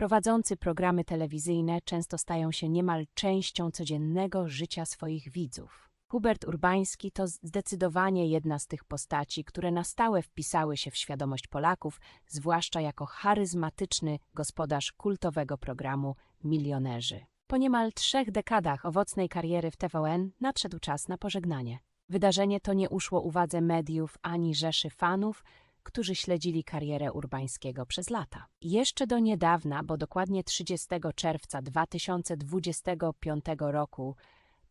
prowadzący programy telewizyjne często stają się niemal częścią codziennego życia swoich widzów. Hubert Urbański to zdecydowanie jedna z tych postaci, które na stałe wpisały się w świadomość Polaków, zwłaszcza jako charyzmatyczny gospodarz kultowego programu Milionerzy. Po niemal trzech dekadach owocnej kariery w TVN nadszedł czas na pożegnanie. Wydarzenie to nie uszło uwadze mediów ani rzeszy fanów, którzy śledzili karierę Urbańskiego przez lata. Jeszcze do niedawna, bo dokładnie 30 czerwca 2025 roku,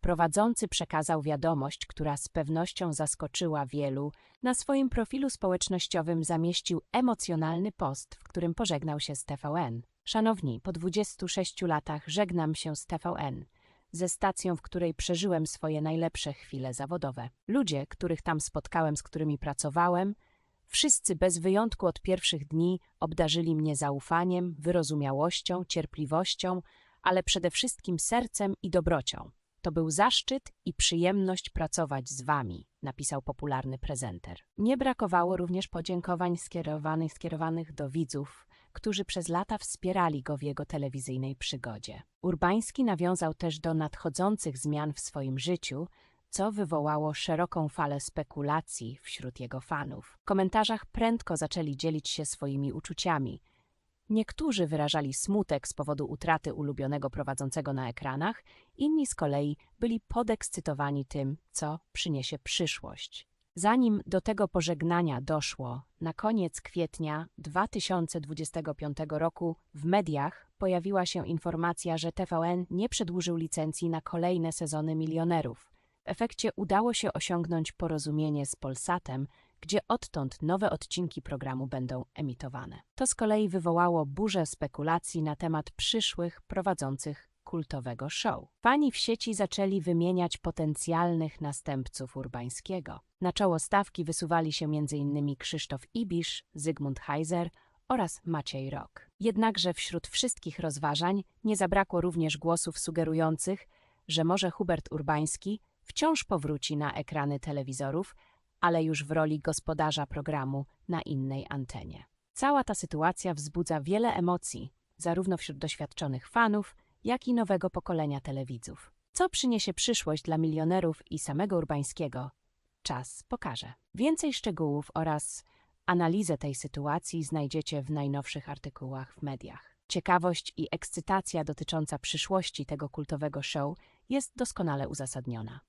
prowadzący przekazał wiadomość, która z pewnością zaskoczyła wielu. Na swoim profilu społecznościowym zamieścił emocjonalny post, w którym pożegnał się z TVN. Szanowni, po 26 latach żegnam się z TVN ze stacją, w której przeżyłem swoje najlepsze chwile zawodowe. Ludzie, których tam spotkałem, z którymi pracowałem, wszyscy bez wyjątku od pierwszych dni obdarzyli mnie zaufaniem, wyrozumiałością, cierpliwością, ale przede wszystkim sercem i dobrocią. To był zaszczyt i przyjemność pracować z wami, napisał popularny prezenter. Nie brakowało również podziękowań skierowanych, skierowanych do widzów, którzy przez lata wspierali go w jego telewizyjnej przygodzie. Urbański nawiązał też do nadchodzących zmian w swoim życiu, co wywołało szeroką falę spekulacji wśród jego fanów. W komentarzach prędko zaczęli dzielić się swoimi uczuciami. Niektórzy wyrażali smutek z powodu utraty ulubionego prowadzącego na ekranach, inni z kolei byli podekscytowani tym, co przyniesie przyszłość. Zanim do tego pożegnania doszło, na koniec kwietnia 2025 roku w mediach pojawiła się informacja, że TVN nie przedłużył licencji na kolejne sezony milionerów. W efekcie udało się osiągnąć porozumienie z Polsatem, gdzie odtąd nowe odcinki programu będą emitowane. To z kolei wywołało burzę spekulacji na temat przyszłych prowadzących kultowego show. Fani w sieci zaczęli wymieniać potencjalnych następców Urbańskiego. Na czoło stawki wysuwali się m.in. Krzysztof Ibisz, Zygmunt Heiser oraz Maciej Rok. Jednakże wśród wszystkich rozważań nie zabrakło również głosów sugerujących, że może Hubert Urbański wciąż powróci na ekrany telewizorów, ale już w roli gospodarza programu na innej antenie. Cała ta sytuacja wzbudza wiele emocji, zarówno wśród doświadczonych fanów, jak i nowego pokolenia telewidzów. Co przyniesie przyszłość dla milionerów i samego Urbańskiego? Czas pokaże. Więcej szczegółów oraz analizę tej sytuacji znajdziecie w najnowszych artykułach w mediach. Ciekawość i ekscytacja dotycząca przyszłości tego kultowego show jest doskonale uzasadniona.